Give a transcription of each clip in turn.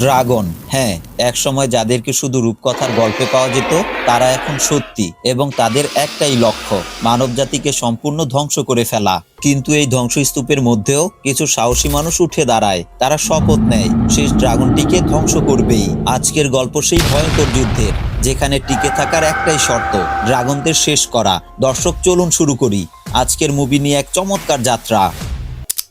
Dragon. হ্যাঁ একসময় যাদেরকে শুধু রূপকথার গল্পে পাওয়া যেত, তারা এখন সত্যি এবং তাদের একটাই লক্ষ্য, মানবজাতিকে সম্পূর্ণ ধ্বংস করে ফেলা। কিন্তু এই ধ্বংসস্তূপের মধ্যেও কিছু সাহসী মানুষ উঠে দাঁড়ায়, তারা শপথ নেয়, শেষ ড্রাগনটিকে ধ্বংস করবেই। আজকের গল্প সেই ভয়ঙ্কর যুদ্ধের, যেখানে টিকে থাকার একটাই শর্ত, ড্রাগনদের শেষ করা। দর্শক, চলুন শুরু করি। আজকের মুভি নিয়ে এক চমৎকার যাত্রা।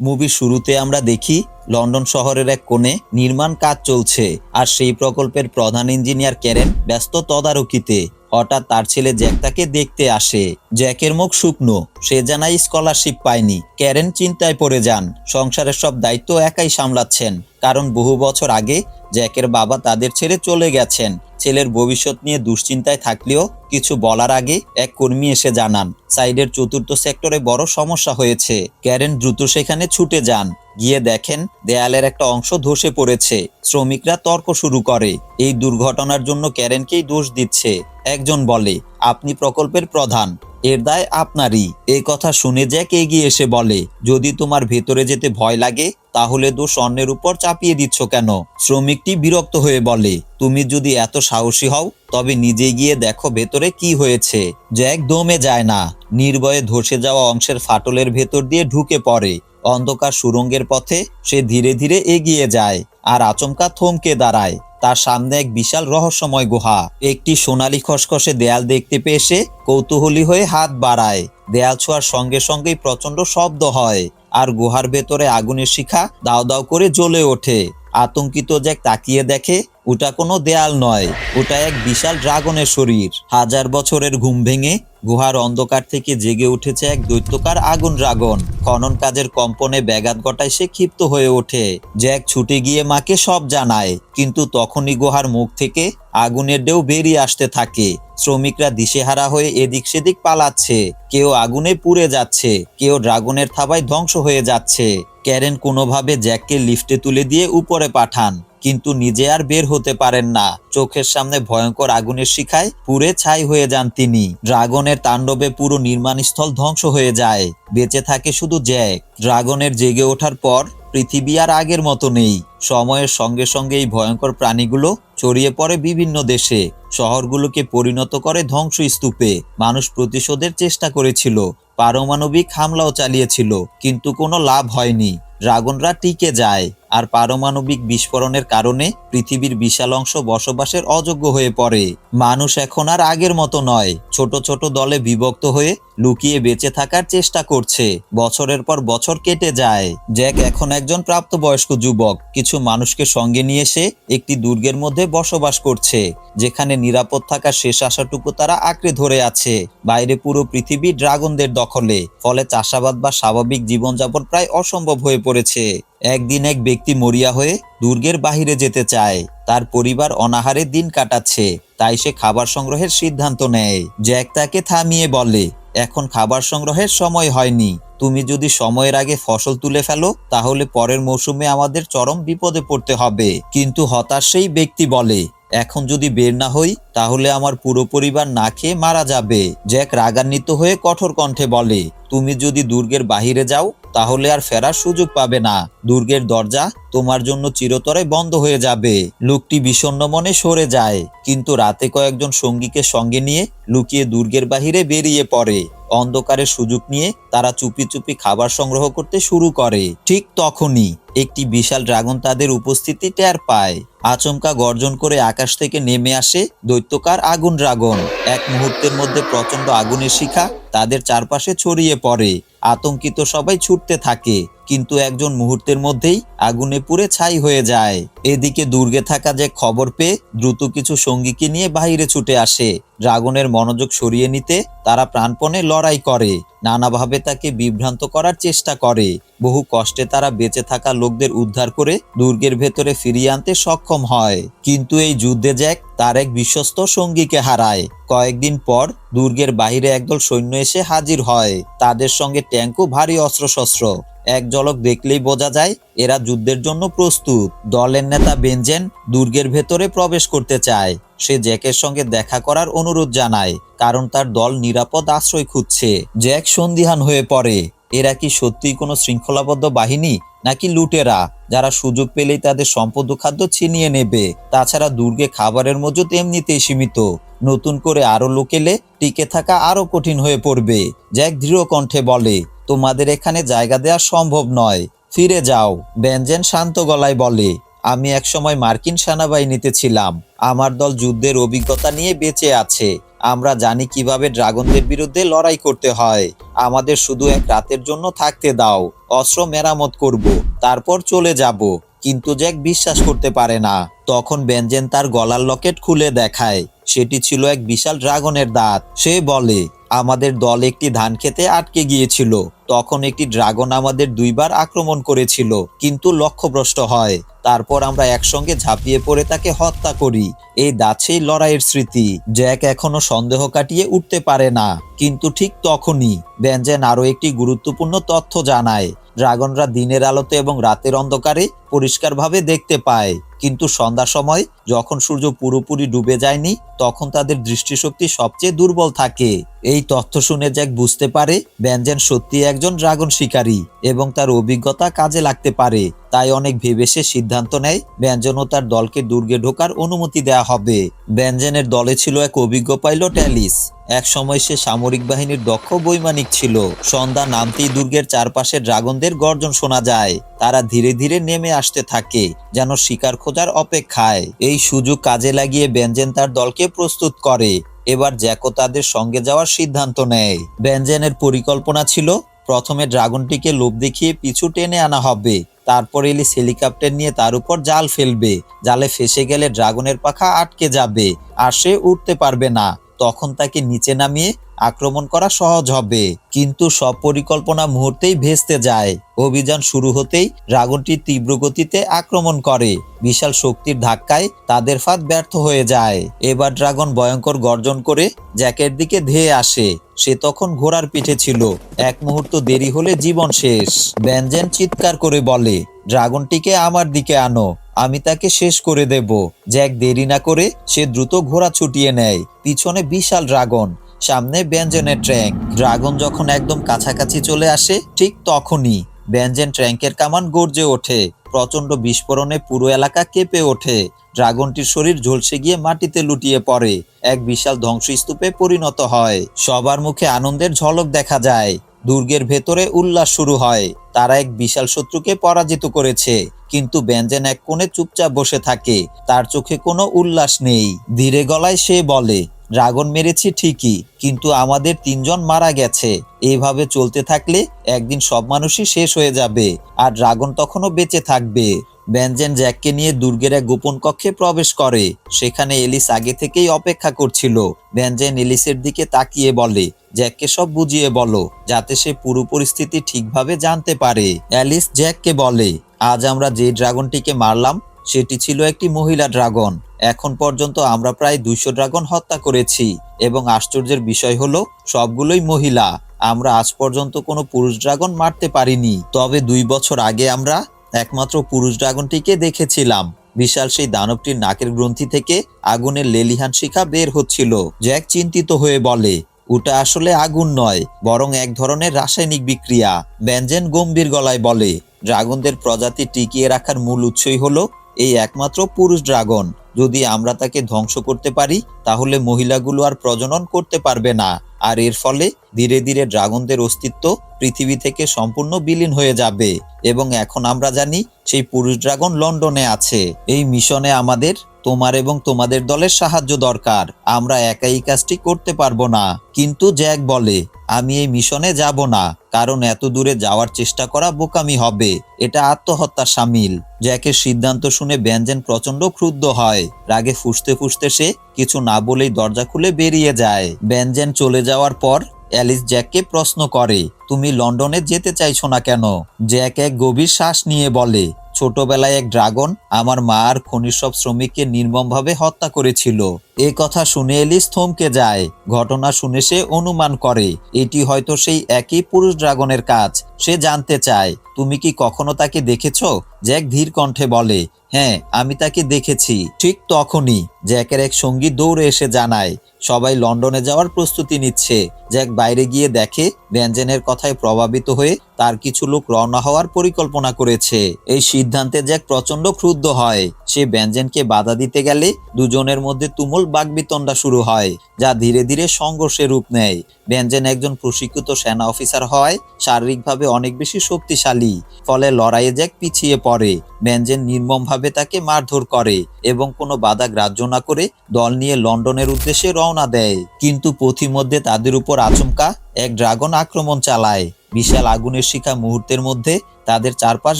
মুভির শুরুতে আমরা দেখি লন্ডন শহরের এক কোণে নির্মাণ কাজ চলছে আর সেই প্রকল্পের প্রধান ইঞ্জিনিয়ার ক্যারেন ব্যস্ত তদারকিতে। হঠাৎ তার ছেলে জ্যাক তাকে দেখতে আসে। জ্যাকের মুখ শুকনো, সে জানাই স্কলারশিপ পায়নি। ক্যারেন চিন্তায় পড়ে যান, সংসারের সব দায়িত্ব একাই সামলাচ্ছেন। কারণ বহু বছর আগে জ্যাকের বাবা তাদের ছেড়ে চলে গেছেন। ছেলের ভবিষ্যৎ নিয়ে দুশ্চিন্তায় থাকলেও কিছু বলার আগে এক কর্মী এসে জানান, সাইডের চতুর্থ সেক্টরে বড় সমস্যা হয়েছে। ক্যারেন দ্রুত সেখানে ছুটে যান। গিয়ে দেখেন দেয়ালের একটা অংশ ধসে পড়েছে। শ্রমিকরা তর্ক শুরু করে। এই দুর্ঘটনার জন্য ক্যারেনকেই দোষ দিচ্ছে। একজন বলে, আপনি প্রকল্পের প্রধান। এর দায় আপনারই। এই কথা শুনে জ্যাক এগিয়ে এসে বলে, যদি তোমার ভেতরে যেতে ভয় লাগে, তাহলে দোষ অন্যের উপর চাপিয়ে দিচ্ছ কেন? শ্রমিকটি বিরক্ত হয়ে বলে, তুমি যদি এত সাহসী হও, তবে নিজে গিয়ে দেখো ভেতরে কি হয়েছে। জ্যাক দমে যায় না। নির্ভয়ে ধসে যাওয়া অংশের ফাটলের ভেতর দিয়ে ঢুকে পড়ে। অন্ধকার সুরঙ্গের পথে সে ধীরে ধীরে এগিয়ে যায় আর আচমকা থমকে দাঁড়ায়। তার সামনে এক বিশাল রহস্যময় গুহা। একটি সোনালী খসখসে দেয়াল দেখতে পেয়ে সে কৌতূহলী হয়ে হাত বাড়ায়। দেয়াল ছোঁয়ার সঙ্গে সঙ্গেই প্রচণ্ড শব্দ হয় আর গুহার ভেতরে আগুনের শিখা দাও দাও করে জ্বলে ওঠে। আতঙ্কিত জ্যাক তাকিয়ে দেখে ওটা কোনো দেয়াল নয়, ওটা এক বিশাল ড্রাগনের শরীর। হাজার বছরের ঘুম ভেঙে গুহার অন্ধকার থেকে জেগে উঠেছে এক দৈত্যকার আগুন ড্রাগন। খনন কাজের কম্পনে ব্যাঘাত ঘটায় সে ক্ষিপ্ত হয়ে ওঠে। জ্যাক ছুটে গিয়ে মাকে সব জানায়, কিন্তু তখনই গুহার মুখ থেকে আগুনের ঢেউ বেরিয়ে আসতে থাকে। শ্রমিকরা দিশেহারা হয়ে এদিক সেদিক পালাচ্ছে। কেউ আগুনে পুড়ে যাচ্ছে, কেউ ড্রাগনের থাবায় ধ্বংস হয়ে যাচ্ছে। ক্যারেন কোনোভাবে জ্যাককে লিফটে তুলে দিয়ে উপরে পাঠান। কিন্তু নিজে আর বের হতে পারেন না। চোখের সামনে ভয়ঙ্কর আগুনের শিখায় পুড়ে ছাই হয়ে যান তিনি। ড্রাগনের তাণ্ডবে পুরো নির্মাণস্থল ধ্বংস হয়ে যায়। বেঁচে থাকে শুধু জ্যাক। ড্রাগনের জেগে ওঠার পর পৃথিবী আর আগের মতো নেই। সময়ের সঙ্গে সঙ্গে এই ভয়ঙ্কর প্রাণীগুলো ছড়িয়ে পড়ে বিভিন্ন দেশে। শহরগুলোকে পরিণত করে ধ্বংসস্তূপে। মানুষ প্রতিশোধের চেষ্টা করেছিল। পারমাণবিক হামলাও চালিয়েছিল। কিন্তু কোনো লাভ হয়নি। ড্রাগনরা টিকে যায়। আর পারমাণবিক বিস্ফোরণের কারণে পৃথিবীর বিশাল অংশ বসবাসের অযোগ্য হয়ে পড়ে। মানুষ এখন আর আগের মতো নয়। ছোট ছোট দলে বিভক্ত হয়ে লুকিয়ে বেঁচে থাকার চেষ্টা করছে। বছরের পর বছর কেটে যায়। জ্যাক এখন একজন প্রাপ্তবয়স্ক যুবক। কিছু মানুষকে সঙ্গে নিয়ে এসে একটি দুর্গের মধ্যে বসবাস করছে, যেখানে নিরাপদ থাকার শেষ আশাটুকু তারা আঁকড়ে ধরে আছে। বাইরে পুরো পৃথিবী ড্রাগনদের দখলে, ফলে চাষাবাদ বা স্বাভাবিক জীবনযাপন প্রায় অসম্ভব হয়ে পড়েছে। একদিন এক ব্যক্তি মরিয়া হয়ে দুর্গের বাহিরে যেতে চায়। তার পরিবার অনাহারে দিন কাটাচ্ছে। তাই সে খাবার সংগ্রহের সিদ্ধান্ত নেয়। জ্যাক তাকে থামিয়ে বলে, এখন খাবার সংগ্রহের সময় হয়নি। তুমি যদি সময়ের আগে ফসল তুলে ফেলো, তাহলে পরের মৌসুমে আমাদের চরম বিপদে পড়তে হবে। কিন্তু হতাশ সেই ব্যক্তি বলে, এখন যদি বের না হই, তাহলে আমার পুরো পরিবার না খেয়ে মারা যাবে। জ্যাক রাগান্বিত হয়ে কঠোর কণ্ঠে বলে, তুমি যদি দুর্গের বাহিরে যাও তাহলে আর ফেরার সুযোগ পাবে না। দুর্গের দরজা তোমার জন্য চিরতরে বন্ধ হয়ে যাবে। লোকটি বিষণ্ন মনে সরে যায়, কিন্তু রাতে কয়েকজন সঙ্গীকে সঙ্গে নিয়ে লুকিয়ে দুর্গের বাহিরে বেরিয়ে পড়ে। অন্ধকারের সুযোগ নিয়ে তারা চুপি চুপি খাবার সংগ্রহ করতে শুরু করে। ঠিক তখনই একটি বিশাল ড্রাগন তাদের উপস্থিতি টের পায়। আচমকা গর্জন করে আকাশ থেকে নেমে আসে দৈত্যকার আগুন ড্রাগন। এক মুহূর্তের মধ্যে প্রচণ্ড আগুনের শিখা তাদের চারপাশে ছড়িয়ে পড়ে। আতঙ্কিত সবাই ছুটতে থাকে, কিন্তু একজন মুহূর্তের মধ্যেই আগুনে পুড়ে ছাই হয়ে যায়। এদিকে দুর্গে থাকা যে খবর পেয়ে দ্রুত কিছু সঙ্গীকে নিয়ে বাইরে ছুটে আসে। ড্রাগনের মনোযোগ সরিয়ে নিতে তারা প্রাণপণে লড়াই করে। নানাভাবে তাকে বিভ্রান্ত করার চেষ্টা করে। বহু কষ্টে তারা বেঁচে থাকা লোকদের উদ্ধার করে দুর্গের ভেতরে ফিরিয়ে আনতে সক্ষম হয়। কিন্তু এই যুদ্ধে জ্যাক তার এক বিশ্বস্ত সঙ্গীকে হারায়। কয়েকদিন পর দুর্গের বাহিরে একদল সৈন্য এসে হাজির হয়। তাদের সঙ্গে ট্যাঙ্কও ভারী অস্ত্রশস্ত্র। এক ঝলক দেখলেই বোঝা যায়, এরা যুদ্ধের জন্য প্রস্তুত। দলের নেতা বেঞ্জেন দুর্গের ভেতরে প্রবেশ করতে চায়। সে জ্যাকের সঙ্গে দেখা করার অনুরোধ জানায়, কারণ তার দল নিরাপদ আশ্রয় খুঁজছে। জ্যাক সন্দিহান হয়ে পড়ে। এরা কি সত্যিই কোনো শৃঙ্খলাবদ্ধ বাহিনী, নাকি লুটেরা, যারা সুযোগ পেলেই তাদের সম্পদ খাদ্য ছিনিয়ে নেবে? তাছাড়া দুর্গে খাবারের মজুত এমনিতেই সীমিত। নতুন করে আরও লোকেলে টিকে থাকা আরও কঠিন হয়ে পড়বে। জ্যাক দৃঢ় কণ্ঠে বলে তোমাদের এখানে জায়গা দেওয়া সম্ভব নয়। ফিরে যাও, ব্যঞ্জন শান্ত গলায় বলে। আমি একসময় মার্কিন সেনাবাহিনীতে ছিলাম। আমার দল যুদ্ধের অভিজ্ঞতা নিয়ে বেঁচে আছে। আমরা জানি কীভাবে ড্রাগনদের বিরুদ্ধে লড়াই করতে হয়। আমাদের শুধু এক রাতের জন্য থাকতে দাও, অস্ত্র মেরামত করব, তারপর চলে যাব। কিন্তু জ্যাক বিশ্বাস করতে পারে না। তখন বেনজেন তার গলার লকেট খুলে দেখায়। সেটি ছিল এক বিশাল ড্রাগনের দাঁত। সে বলে, আমাদের দল একটি ধান খেতে আটকে গিয়েছিল। তখন একটি ড্রাগন আমাদের দুইবার আক্রমণ করেছিল, কিন্তু লক্ষ্যভ্রষ্ট হয়। তারপর আমরা একসঙ্গে ঝাঁপিয়ে পড়ে তাকে হত্যা করি। এই দাছেই লড়াইয়ের স্মৃতি। জ্যাক এখনও সন্দেহ কাটিয়ে উঠতে পারে না, কিন্তু ঠিক তখনই ব্যঞ্জেন আরও একটি গুরুত্বপূর্ণ তথ্য জানায়। ড্রাগনরা দিনের আলোতে এবং রাতের অন্ধকারে পরিষ্কারভাবে দেখতে পায়। কিন্তু সন্ধ্যার সময় যখন সূর্য পুরোপুরি ডুবে যায়নি, তখন তাদের দৃষ্টিশক্তি সবচেয়ে দুর্বল থাকে। এই তথ্য শুনে জ্যাক বুঝতে পারে ব্যঞ্জন সত্যি একজন ড্রাগন শিকারী এবং তার অভিজ্ঞতা কাজে লাগতে পারে। তাই অনেক ভেবে সে সিদ্ধান্ত নেয় ব্যঞ্জন ও তার দলকে দুর্গে ঢোকার অনুমতি দেয়া হবে। ব্যঞ্জনের দলে ছিল এক অভিজ্ঞ পাইলট অ্যালিস। এক সময় সে সামরিক বাহিনীর দক্ষ বৈমানিক ছিল। সন্ধ্যা নামতেই দুর্গের চারপাশে ড্রাগনদের গর্জন শোনা যায়। তারা ধীরে ধীরে নেমে আসতে থাকে, যেন শিকার খোঁজার অপেক্ষায়। এই সুযোগ কাজে লাগিয়ে ব্যঞ্জন তার দলকে প্রস্তুত করে। এবার জ্যাকো তাদের সঙ্গে যাওয়ার সিদ্ধান্ত নেয়। ব্যঞ্জনের পরিকল্পনা ছিল, প্রথমে ড্রাগনটিকে লোভ দেখিয়ে পিছু টেনে আনা হবে। তারপর এলিস হেলিকপ্টার নিয়ে তার উপর জাল ফেলবে। জালে ফেসে গেলে ড্রাগনের পাখা আটকে যাবে, আর সে উঠতে পারবে না। তখন তাকে নিচে নামিয়ে আক্রমণ করা সহজ হবে। কিন্তু সব পরিকল্পনা মুহূর্তেই ভেস্তে যায়। অভিযান শুরু হতেই ড্রাগনটি তীব্র গতিতে আক্রমণ করে। বিশাল শক্তির ধাক্কায় তাদের ফাঁদ ব্যর্থ হয়ে যায়। এবার ড্রাগন ভয়ঙ্কর গর্জন করে জ্যাকের দিকে ধেয়ে আসে। সে তখন ঘোড়ার পিঠে ছিল। এক মুহূর্ত দেরি হলে জীবন শেষ। ব্যঞ্জন চিৎকার করে বলে, ড্রাগনটিকে আমার দিকে আনো। আমি তাকে শেষ করে দেব। জ্যাক দেরি না করে সে দ্রুত ঘোড়া ছুটিয়ে নেয়। পিছনে বিশাল ড্রাগন। সামনে ব্যঞ্জনের ট্র্যাঙ্ক। ড্রাগন যখন একদম কাছাকাছি চলে আসে, ঠিক তখনই ব্যঞ্জন ট্র্যাঙ্কের কামান গর্জে ওঠে। প্রচণ্ড বিস্ফোরণে পুরো এলাকা কেঁপে ওঠে। ড্রাগনটির শরীর ঝলসে গিয়ে মাটিতে লুটিয়ে পড়ে। এক বিশাল ধ্বংসস্তূপে পরিণত হয়। সবার মুখে আনন্দের ঝলক দেখা যায়। দুর্গের ভেতরে উল্লাস শুরু হয়। তারা এক বিশাল শত্রুকে পরাজিত করেছে, কিন্তু ব্যঞ্জন এক কোণে চুপচাপ বসে থাকে, তার চোখে কোনো উল্লাস নেই। ধীরে গলায় সে বলে, ড্রাগন মেরেছি ঠিকই, কিন্তু আমাদের তিনজন মারা গেছে। এইভাবে চলতে থাকলে একদিন সব মানুষই শেষ হয়ে যাবে, আর ড্রাগন তখনও বেঁচে থাকবে। ব্যঞ্জন জ্যাককে নিয়ে দুর্গের এক গোপন কক্ষে প্রবেশ করে, সেখানে এলিস আগে থেকেই অপেক্ষা করছিল। ব্যঞ্জন এলিসের দিকে তাকিয়ে বলে, জ্যাককে সব বুঝিয়ে বলো, যাতে সে পুরো পরিস্থিতি ঠিকভাবে জানতে পারে। অ্যালিস জ্যাককে বলে, আজ আমরা যে ড্রাগনটিকে মারলাম, সেটি ছিল একটি মহিলা ড্রাগন। এখন পর্যন্ত আমরা প্রায় দুইশো ড্রাগন হত্যা করেছি এবং আশ্চর্যের বিষয় হলো, সবগুলোই মহিলা। আমরা আজ পর্যন্ত কোনো পুরুষ ড্রাগন মারতে পারিনি। তবে দুই বছর আগে আমরা একমাত্র পুরুষ ড্রাগনটিকে দেখেছিলাম। বিশাল সেই দানবটির নাকের গ্রন্থি থেকে আগুনের লেলিহান শিখা বের হচ্ছিল। জ্যাক চিন্তিত হয়ে বলে ওটা আসলে আগুন নয়, বরং এক ধরনের রাসায়নিক বিক্রিয়া, ব্যঞ্জন গম্ভীর গলায় বলে। ড্রাগনদের প্রজাতি টিকিয়ে রাখার মূল উৎসই হলো এই একমাত্র পুরুষ ড্রাগন। যদি আমরা তাকে ধ্বংস করতে পারি, তাহলে মহিলাগুলো আর প্রজনন করতে পারবে না। আর এর ফলে ধীরে ধীরে ড্রাগনদের অস্তিত্ব পৃথিবী থেকে সম্পূর্ণ বিলীন হয়ে যাবে। এবং এখন আমরা জানি সেই পুরুষ ড্রাগন লন্ডনে আছে। এই মিশনে আমাদের তোমার এবং তোমাদের দলের সাহায্য দরকার। আমরা একাই এই কাজটি করতে পারব না। কিন্তু জ্যাক বলে, আমি এই মিশনে যাব না, কারণ এত দূরে যাওয়ার চেষ্টা করা বোকামি হবে। এটা আত্মহত্যার সামিল। জ্যাকের সিদ্ধান্ত শুনে ব্যঞ্জন প্রচণ্ড ক্রুদ্ধ হয়। রাগে ফুসতে ফুসতে সে কিছু না বলেই দরজা খুলে বেরিয়ে যায়। ব্যঞ্জন চলে যাওয়ার পর অ্যালিস জ্যাককে প্রশ্ন করে, তুমি লন্ডনে যেতে চাইছো না কেন? জ্যাক এক গভীর শ্বাস নিয়ে বলে ছোটবেলায় এক ড্রাগন আমার মা আর খনির সব শ্রমিককে নির্মমভাবে হত্যা করেছিল। এ কথা শুনে এলিস থমকে যায়। ঘটনা শুনে সে অনুমান করে, এটি হয়তো সেই একই পুরুষ ড্রাগনের কাজ। সে জানতে চায়, তুমি কি কখনো তাকে দেখেছ? জ্যাক ধীর কণ্ঠে বলে হ্যাঁ আমি তাকে দেখেছি। ঠিক তখনই জ্যাকের এক সঙ্গী দৌড়ে এসে জানায়, সবাই লন্ডনে যাওয়ার প্রস্তুতি নিচ্ছে। জ্যাক বাইরে গিয়ে দেখে, ব্যঞ্জনের কথায় প্রভাবিত হয়ে তার কিছু লোক রওনা হওয়ার পরিকল্পনা করেছে। এই সিদ্ধান্তে জ্যাক প্রচণ্ড ক্রুদ্ধ হয়। সে ব্যঞ্জনকে বাধা দিতে গেলে দুজনের মধ্যে তুমুল বাগবিতণ্ডা শুরু হয়, যা ধীরে ধীরে সংঘর্ষে রূপ নেয়। ব্যঞ্জন একজন প্রশিক্ষিত সেনা অফিসার হওয়ায় শারীরিকভাবে অনেক বেশি শক্তিশালী, ফলে লড়াইয়ে জ্যাক পিছিয়ে পড়ে। ব্যঞ্জন নির্মমভাবে তাকে মারধর করে এবং কোনো বাধা গ্রাহ্য না করে দল নিয়ে লন্ডনের উদ্দেশ্যে রওনা দেয়। কিন্তু পথিমধ্যে তাদের উপর আচমকা এক ড্রাগন আক্রমণ চালায়। বিশাল আগুনের শিখা মুহূর্তের মধ্যে তাদের চারপাশ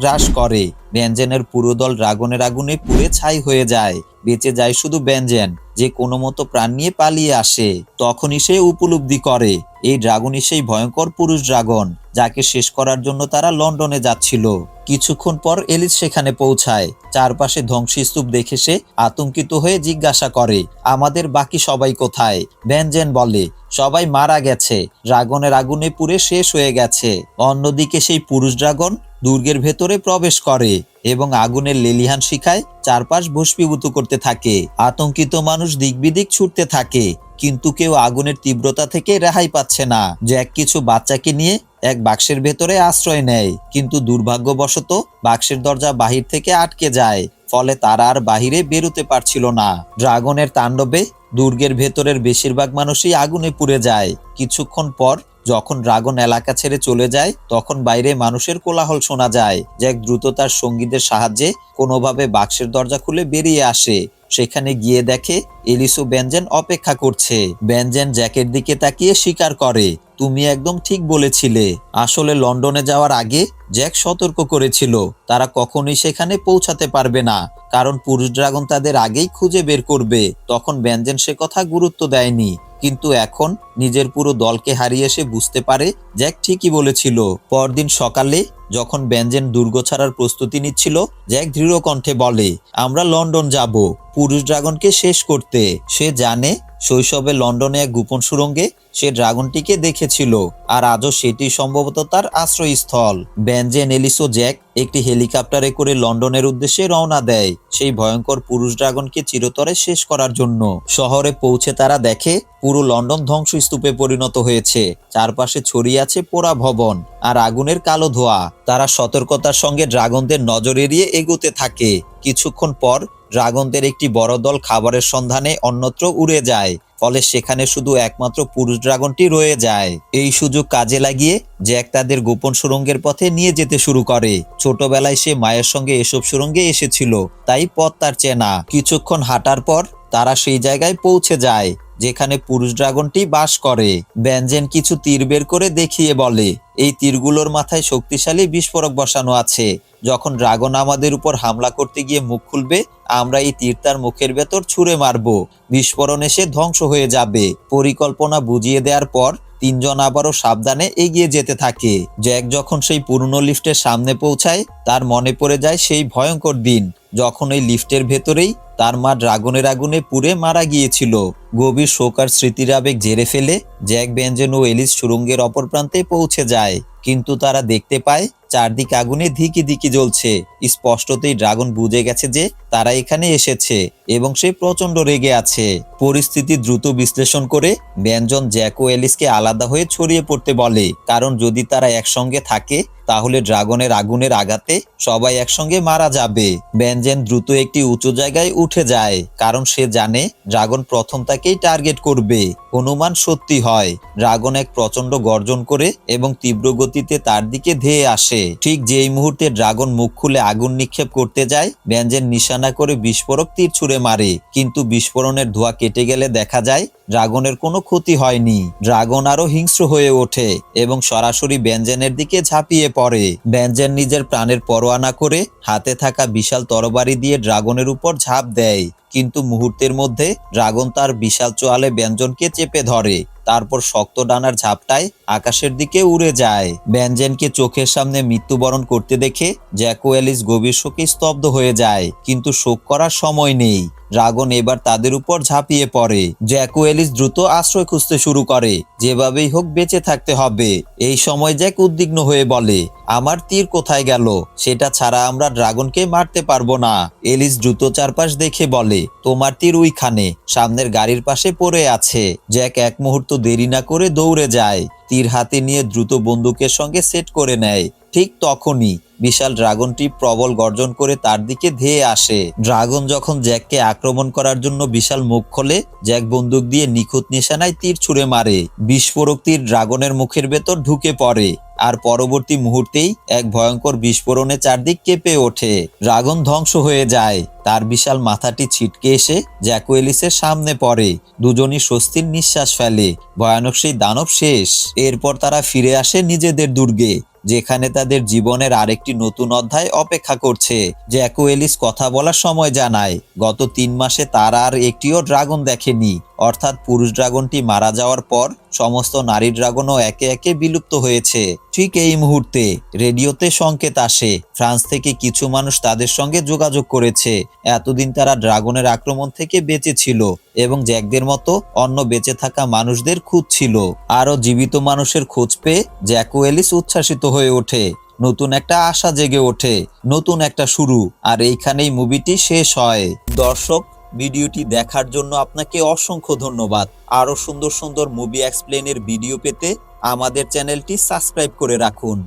গ্রাস করে। ব্যঞ্জনের পুরো দল ড্রাগনের আগুনে পুড়ে ছাই হয়ে যায়। বেঁচে যায় শুধু ব্যঞ্জন, যে কোনো মতো প্রাণ নিয়ে পালিয়ে আসে। তখনই সে উপলব্ধি করে। এই ড্রাগনই সেই ভয়ঙ্কর পুরুষ ড্রাগন, যাকে শেষ করার জন্য তারা লন্ডনে যাচ্ছিল। কিছুক্ষণ পর এলিস সেখানে পৌঁছায়। চারপাশে ধ্বংসস্তূপ দেখে সে আতঙ্কিত হয়ে জিজ্ঞাসা করে, আমাদের বাকি সবাই কোথায়? ব্যঞ্জন বলে, সবাই মারা গেছে। ড্রাগনের আগুনে পুড়ে শেষ হয়ে গেছে। অন্যদিকে সেই পুরুষ ড্রাগন দুর্গের ভেতরে প্রবেশ করে এবং আগুনের লেলিহান শিখায় চারপাশ ভস্মীভূত করতে থাকে। আতঙ্কিত মানুষ দিকবিদিক ছুটতে থাকে, কিন্তু কেউ আগুনের তীব্রতা থেকে রেহাই পাচ্ছে না। জ্যাক কিছু বাচ্চাকে নিয়ে এক বাক্সের ভেতরে আশ্রয় নেয়, কিন্তু দুর্ভাগ্যবশত বাক্সের দরজা বাহির থেকে আটকে যায়, ফলে তারা আর বাহিরে বেরোতে পারছিল না। ড্রাগনের তাণ্ডবে দুর্গের ভেতরের বেশিরভাগ মানুষই আগুনে পুড়ে যায়। কিছুক্ষণ পর যখন ড্রাগন এলাকা ছেড়ে চলে যায়, তখন বাইরে মানুষের কোলাহল শোনা যায় জ্যাক দ্রুত তার সঙ্গীদের সাহায্যে কোনোভাবে বাক্সের দরজা খুলে বেরিয়ে আসে। সেখানে গিয়ে দেখে এলিসো ব্যঞ্জন অপেক্ষা করছে। ব্যঞ্জন জ্যাকের দিকে তাকিয়ে স্বীকার করে, তুমি একদম ঠিক বলেছিলে। আসলে লন্ডনে যাওয়ার আগে জ্যাক সতর্ক করেছিল। তারা কখনোই সেখানে পৌঁছাতে পারবে না। কারণ পুরুষ ড্রাগন তাদের আগেই খুঁজে বের করবে। তখন ব্যঞ্জন সে কথা গুরুত্ব দেয়নি। কিন্তু এখন নিজের পুরো দলকে হারিয়ে সে বুঝতে পারে, জ্যাক ঠিকই বলেছিল। পরদিন সকালে যখন ব্যঞ্জেন দুর্গ ছাড়ার প্রস্তুতি নিচ্ছিল, জ্যাক দৃঢ় কণ্ঠে বলে, আমরা লন্ডন যাব, পুরুষ ড্রাগনকে শেষ করতে। সে জানে শৈশবে লন্ডনে এক গোপন সুরঙ্গে সে ড্রাগনটিকে দেখেছিল, আর আজও সেটি সম্ভবত তার আশ্রয়স্থল। ব্যঞ্জেন এলিসো জ্যাক একটি হেলিকপ্টারে করে লন্ডনের উদ্দেশ্যে রওনা দেয়। সেই ভয়ঙ্কর পুরুষ ড্রাগনকে চিরতরে শেষ করার জন্য। শহরে পৌঁছে তারা দেখে, পুরো লন্ডন ধ্বংসস্তূপে পরিণত হয়েছে। চারপাশে ছড়িয়ে আছে পোড়া ভবন আর আগুনের কালো ধোয়া। তারা সতর্কতার সঙ্গে ড্রাগনদের নজর এড়িয়ে এগোতে থাকে। কিছুক্ষণ পর, ড্রাগনদের একটি বড় দল খাবারের সন্ধানে অন্যত্র উড়ে যায়। ফলে সেখানে শুধু একমাত্র পুরুষ ড্রাগনটি রয়ে যায়। এই সুযোগ কাজে লাগিয়ে জ্যাক তাদের গোপন সুরঙ্গের পথে নিয়ে যেতে শুরু করে। ছোটবেলায় সে মায়ের সঙ্গে এসব সুরঙ্গে এসেছিল, তাই পথ তার চেনা। কিছুক্ষণ হাঁটার পর তারা সেই জায়গায় পৌঁছে যায়। যেখানে পুরুষ ড্রাগনটি বাস করে। ব্যঞ্জেন কিছু তীর বের করে দেখিয়ে বলে, এই তীরগুলোর মাথায় শক্তিশালী বিস্ফোরক বসানো আছে। যখন ড্রাগন আমাদের উপর হামলা করতে গিয়ে মুখ খুলবে, আমরা এই তীর তার মুখের ভেতর ছুঁড়ে মারব। বিস্ফোরণ এসে ধ্বংস হয়ে যাবে। পরিকল্পনা বুঝিয়ে দেওয়ার পর তিনজন আবারও সাবধানে এগিয়ে যেতে থাকে। জ্যাক যখন সেই পুরনো লিফটের সামনে পৌঁছায়, তার মনে পড়ে যায় সেই ভয়ঙ্কর দিন। যখন ওই লিফটের ভেতরেই তার মা ড্রাগনের আগুনে পুড়ে মারা গিয়েছিল। গভীর শোক আর স্মৃতির আবেগ জেরে ফেলে জ্যাক বেঞ্জেন ও এলিস সুরঙ্গের অপর প্রান্তে পৌঁছে যায়। কিন্তু তারা দেখতে পায়, চারদিক আগুনে ধিকি ধিকি জ্বলছে। স্পষ্টতই ড্রাগন বুঝে গেছে যে তারা এখানে এসেছে এবং সে প্রচণ্ড রেগে আছে। পরিস্থিতি দ্রুত বিশ্লেষণ করে ব্যঞ্জন জ্যাক ও এলিসকে আলাদা হয়ে ছড়িয়ে পড়তে বলে, কারণ যদি তারা একসঙ্গে থাকে তাহলে ড্রাগনের আগুনের আঘাতে সবাই একসঙ্গে মারা যাবে। ব্যঞ্জন দ্রুত একটি উঁচু জায়গায় উঠে যায়, কারণ সে জানে ড্রাগন প্রথম তাকেই টার্গেট করবে। অনুমান সত্যি হয়, ড্রাগন এক প্রচণ্ড গর্জন করে এবং তীব্র গতিতে তার দিকে ধেয়ে আসে। ঠিক যেই মুহূর্তে ড্রাগন মুখ খুলে আগুন নিক্ষেপ করতে যায়, ব্যঞ্জন নিশানা করে বিস্ফোরক তীর ছুঁড়ে মারে। কিন্তু বিস্ফোরণের ধোঁয়া কেটে গেলে দেখা যায় ড্রাগনের কোনো ক্ষতি হয়নি। ড্রাগন আরও হিংস্র হয়ে ওঠে এবং সরাসরি ব্যঞ্জেনের দিকে ঝাঁপিয়ে পড়ে। ব্যঞ্জেন নিজের প্রাণের পরোয়া না করে হাতে থাকা বিশাল তরবারি দিয়ে ড্রাগনের উপর ঝাঁপ দেয়। কিন্তু মুহূর্তের মধ্যে ড্রাগন তার বিশাল চোয়ালে ব্যঞ্জনকে চেপে ধরে। তারপর শক্ত ডানার ঝাপটায় আকাশের দিকে উড়ে যায়। ব্যঞ্জনকে চোখের সামনে মৃত্যুবরণ করতে দেখে জ্যাকো অ্যালিস গভীর শোকে স্তব্ধ হয়ে যায়, কিন্তু শোক করার সময় নেই। ড্রাগন এবার তাদের উপর ঝাঁপিয়ে পড়ে। জ্যাকো এলিস দ্রুত আশ্রয় খুঁজতে শুরু করে, যেভাবেই হোক বেঁচে থাকতে হবে। এই সময় জ্যাক উদ্বিগ্ন হয়ে বলে, আমার তীর কোথায় গেল? সেটা ছাড়া আমরা ড্রাগনকে মারতে পারব না। এলিস দ্রুত চারপাশ দেখে বলে, তোমার তীর ওইখানে, সামনের গাড়ির পাশে পড়ে আছে। জ্যাক এক মুহূর্ত দেরি না করে দৌড়ে যায়। তীর হাতে নিয়ে দ্রুত বন্দুকের সঙ্গে সেট করে নেয়। ঠিক তখনই বিশাল ড্রাগনটি প্রবল গর্জন করে তার দিকে ধেয়ে আসে। ড্রাগন যখন জ্যাককে আক্রমণ করার জন্য বিশাল মুখ খোলে, জ্যাক বন্দুক দিয়ে নিখুঁত নিশানায় তীর ছুঁড়ে মারে। বিস্ফোরক তীর ড্রাগনের মুখের ভেতর ঢুকে পড়ে। আর পরবর্তী মুহূর্তেই এক ভয়ঙ্কর বিস্ফোরণে চারদিক কেঁপে ওঠে। ড্রাগন ধ্বংস হয়ে যায়। তার বিশাল মাথাটি ছিটকে এসে জ্যাকুয়েলিসের সামনে পড়ে। দুজনই স্বস্তির নিঃশ্বাস ফেলে। ভয়ানক সেই দানব শেষ। এরপর তারা ফিরে আসে নিজেদের দুর্গে, যেখানে তাদের জীবনের আরেকটি নতুন অধ্যায় অপেক্ষা করছে জ্যাকো এলিস কথা বলার সময় জানায়। গত তিন মাসে তারা আর একটিও ড্রাগন দেখেনি, অর্থাৎ পুরুষ ড্রাগনটি মারা যাওয়ার পর সমস্ত নারী ড্রাগনও একে একে বিলুপ্ত হয়েছে। ঠিক এই মুহূর্তে রেডিওতে সংকেত আসে। ফ্রান্স থেকে কিছু মানুষ তাদের সঙ্গে যোগাযোগ করেছে। এতদিন তারা ড্রাগনের আক্রমণ থেকে বেঁচে ছিল এবং জ্যাকদের মতো অন্য বেঁচে থাকা মানুষদের খুঁজছিল। আরও জীবিত মানুষের খোঁজ পেয়ে জ্যাকো এলিস উচ্ছ্বাসিত হয়ে ওঠে। নতুন একটা আশা জেগে ওঠে। নতুন একটা শুরু। আর এইখানেই মুভিটি শেষ হয়। দর্শক ভিডিওটি দেখার জন্য আপনাকে অসংখ্য ধন্যবাদ। আরও সুন্দর সুন্দর মুভি এক্সপ্লেনের ভিডিও পেতে আমাদের চ্যানেলটি সাবস্ক্রাইব করে রাখুন।